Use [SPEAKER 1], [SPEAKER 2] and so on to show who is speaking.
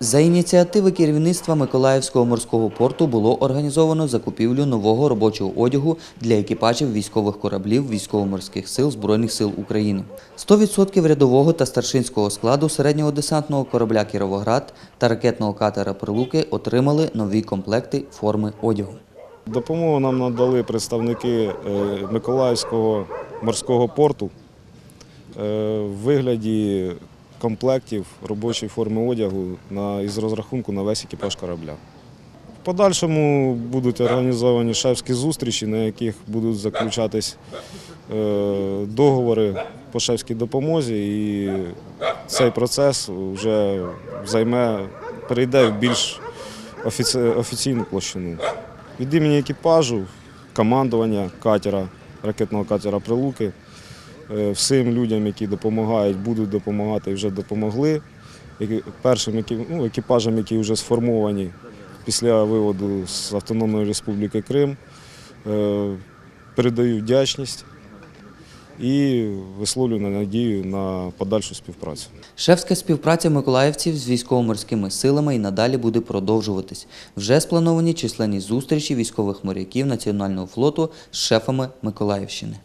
[SPEAKER 1] За ініціативи керівництва Миколаївського морського порту було організовано закупівлю нового робочого одягу для екіпажів військових кораблів військово-морських сил Збройних сил України. 100% рядового та старшинського складу середнього десантного корабля Кіровоград та ракетного катера Прилуки отримали нові комплекти форми одягу.
[SPEAKER 2] Допомогу нам надали представники е, Миколаївського морського порту е, в вигляді комплектів робочої форми одягу на, із розрахунку на весь екіпаж корабля. В подальшому будуть організовані шефські зустрічі, на яких будуть заключатись е, договори по шефській допомозі, і цей процес вже займе, перейде в більш офіці- офіційну площину. Від імені екіпажу, командування катера, ракетного катера Прилуки, всім людям, які допомагають, будуть допомагати вже допомогли. Першим ну, екіпажам, які вже сформовані після виводу з Автономної Республіки Крим, е, передаю вдячність і висловлюю надію на подальшу співпрацю.
[SPEAKER 1] Шефська співпраця миколаївців з військово-морськими силами і надалі буде продовжуватись. Вже сплановані численні зустрічі військових моряків Національного флоту з шефами Миколаївщини.